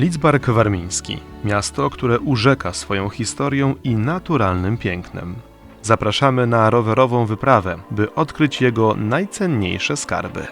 Lidzbark Warmiński, miasto, które urzeka swoją historią i naturalnym pięknem. Zapraszamy na rowerową wyprawę, by odkryć jego najcenniejsze skarby.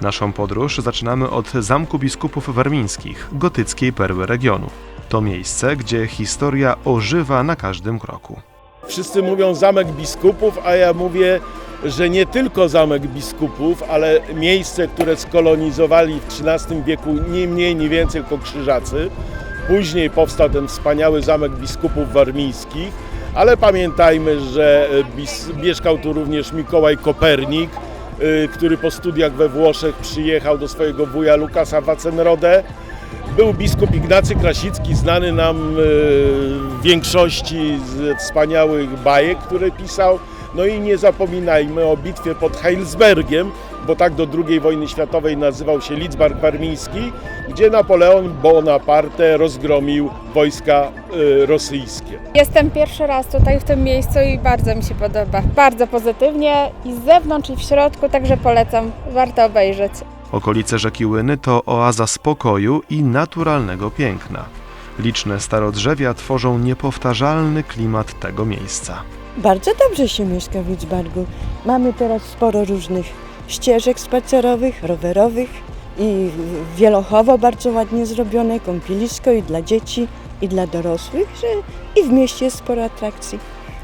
Naszą podróż zaczynamy od Zamku Biskupów Warmińskich, gotyckiej perły regionu. To miejsce, gdzie historia ożywa na każdym kroku. Wszyscy mówią zamek biskupów, a ja mówię, że nie tylko zamek biskupów, ale miejsce, które skolonizowali w XIII wieku nie mniej, nie więcej tylko krzyżacy. Później powstał ten wspaniały zamek biskupów warmińskich, ale pamiętajmy, że mieszkał tu również Mikołaj Kopernik, y, który po studiach we Włoszech przyjechał do swojego wuja Lukasa Wacenrodę. Był biskup Ignacy Krasicki, znany nam e, w większości z wspaniałych bajek, które pisał. No i nie zapominajmy o bitwie pod Heilsbergiem, bo tak do II wojny światowej nazywał się Lidzbark Warmiński, gdzie Napoleon Bonaparte rozgromił wojska e, rosyjskie. Jestem pierwszy raz tutaj w tym miejscu i bardzo mi się podoba. Bardzo pozytywnie i z zewnątrz i w środku, także polecam. Warto obejrzeć. Okolice rzeki Łyny to oaza spokoju i naturalnego piękna. Liczne starodrzewia tworzą niepowtarzalny klimat tego miejsca. Bardzo dobrze się mieszka w Lidzbargu. Mamy teraz sporo różnych ścieżek spacerowych, rowerowych i wielochowo bardzo ładnie zrobione, kąpielisko i dla dzieci, i dla dorosłych, że i w mieście jest sporo atrakcji.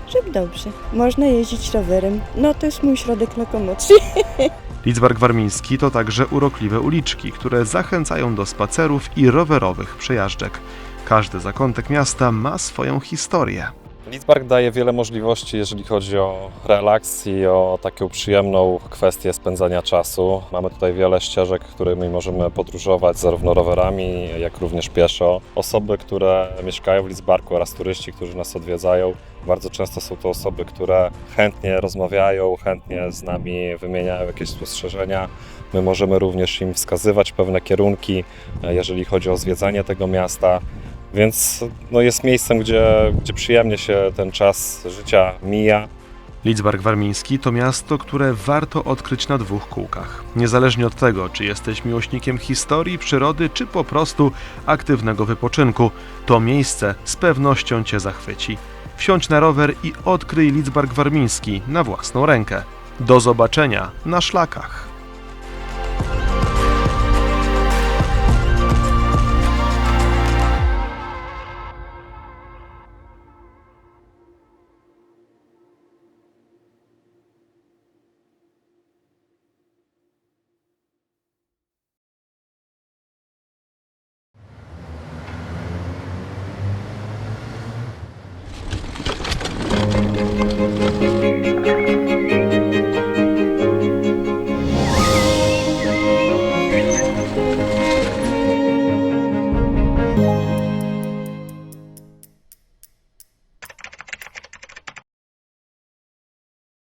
Że dobrze, można jeździć rowerem. No to jest mój środek lokomocji. Lidzbark Warmiński to także urokliwe uliczki, które zachęcają do spacerów i rowerowych przejażdżek. Każdy zakątek miasta ma swoją historię. Lidzbark daje wiele możliwości, jeżeli chodzi o relaks i o taką przyjemną kwestię spędzania czasu. Mamy tutaj wiele ścieżek, którymi możemy podróżować zarówno rowerami, jak również pieszo. Osoby, które mieszkają w Lidzbarku oraz turyści, którzy nas odwiedzają, bardzo często są to osoby, które chętnie rozmawiają, chętnie z nami wymieniają jakieś spostrzeżenia. My możemy również im wskazywać pewne kierunki, e, jeżeli chodzi o zwiedzanie tego miasta. Więc no, jest miejscem, gdzie, gdzie przyjemnie się ten czas życia mija. Lidzbark Warmiński to miasto, które warto odkryć na dwóch kółkach. Niezależnie od tego, czy jesteś miłośnikiem historii, przyrody, czy po prostu aktywnego wypoczynku, to miejsce z pewnością Cię zachwyci. Wsiądź na rower i odkryj Lidzbark Warmiński na własną rękę. Do zobaczenia na szlakach.